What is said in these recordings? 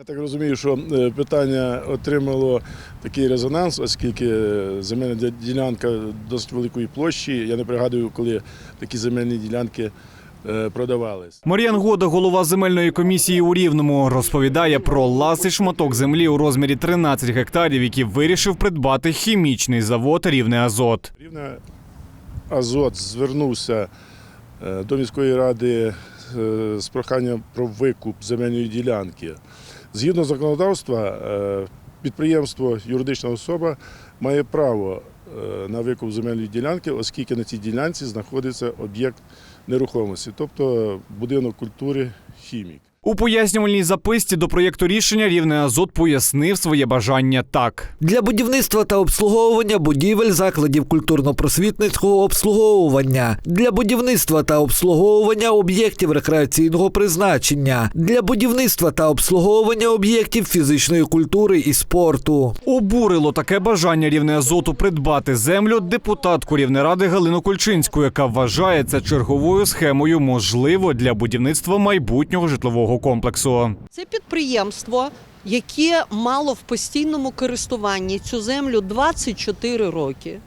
Я так розумію, що е, питання отримало такий резонанс, оскільки е, земельна ділянка досить великої площі. Я не пригадую, коли такі земельні ділянки е, продавались. Мар'ян Года, голова земельної комісії у Рівному, розповідає про ласий шматок землі у розмірі 13 гектарів, який вирішив придбати хімічний завод Рівне Азот. Рівне Азот звернувся до міської ради з проханням про викуп земельної ділянки. Згідно законодавства, е, підприємство, юридична особа має право е, на викуп земельної ділянки, оскільки на цій ділянці знаходиться об'єкт нерухомості, тобто будинок культури хімік. У пояснювальній записці до проєкту рішення Рівне Азот пояснив своє бажання так. Для будівництва та обслуговування будівель закладів культурно-просвітницького обслуговування, для будівництва та обслуговування об'єктів рекреаційного призначення, для будівництва та обслуговування об'єктів фізичної культури і спорту. Обурило таке бажання Рівне Азоту придбати землю депутатку Рівнеради Галину Кульчинську, яка вважає це черговою схемою можливо для будівництва майбутнього житлового комплексу. Це підприємство, яке мало в постійному користуванні цю землю 24 роки.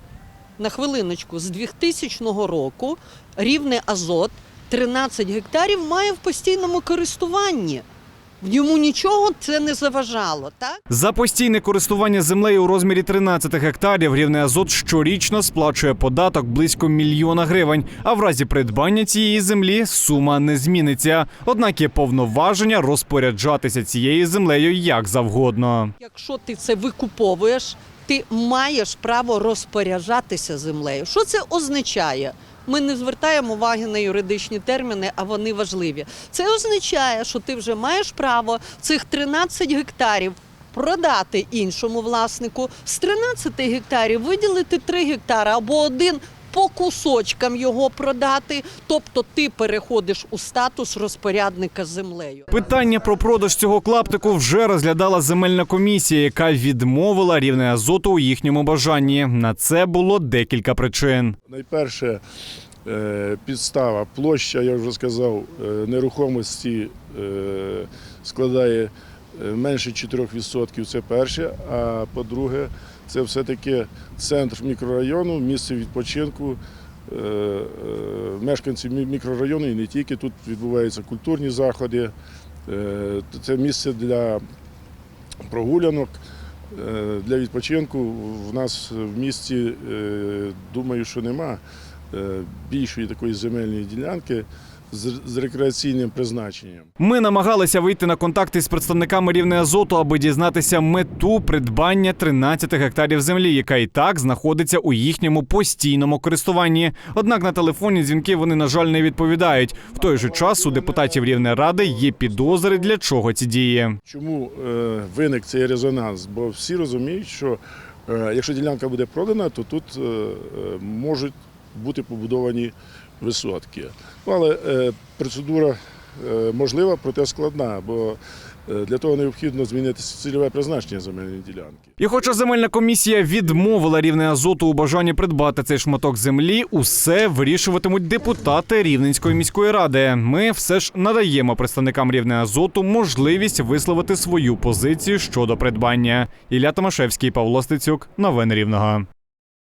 На хвилиночку, з 2000 року рівне Азот 13 гектарів має в постійному користуванні. В ньому нічого це не заважало, так? За постійне користування землею у розмірі 13 гектарів Рівне Азот щорічно сплачує податок близько мільйона гривень. А в разі придбання цієї землі сума не зміниться. Однак є повноваження розпоряджатися цією землею як завгодно. Якщо ти це викуповуєш, ти маєш право розпоряджатися землею. Що це означає? Ми не звертаємо уваги на юридичні терміни, а вони важливі. Це означає, що ти вже маєш право цих 13 гектарів продати іншому власнику, з 13 гектарів виділити 3 гектари або один по кусочкам його продати. Тобто ти переходиш у статус розпорядника землею. Питання про продаж цього клаптику вже розглядала земельна комісія, яка відмовила рівне азоту у їхньому бажанні. На це було декілька причин. Найперше е, підстава, площа, я вже сказав, е, нерухомості е, складає менше 4%, це перше. А по-друге, це все-таки центр мікрорайону, місце відпочинку. е, е, Мешканців мікрорайону і не тільки тут відбуваються культурні заходи. Е, Це місце для прогулянок, е, для відпочинку. В нас в місті, е, думаю, що нема е, більшої такої земельної ділянки з рекреаційним призначенням. Ми намагалися вийти на контакти з представниками рівне азоту, аби дізнатися мету придбання 13 гектарів землі, яка і так знаходиться у їхньому постійному користуванні. Однак на телефонні дзвінки вони, на жаль, не відповідають. В той же час у депутатів рівне ради є підозри, для чого ці дії. Чому е, виник цей резонанс? Бо всі розуміють, що е, якщо ділянка буде продана, то тут е, е, можуть бути побудовані висотки. Ну, але е, процедура е, можлива, проте складна, бо е, для того необхідно змінити цільове призначення земельної ділянки. І хоча земельна комісія відмовила рівне азоту у бажанні придбати цей шматок землі, усе вирішуватимуть депутати Рівненської міської ради. Ми все ж надаємо представникам рівне азоту можливість висловити свою позицію щодо придбання. Ілля Томашевський, Павло Стецюк, новини Рівного.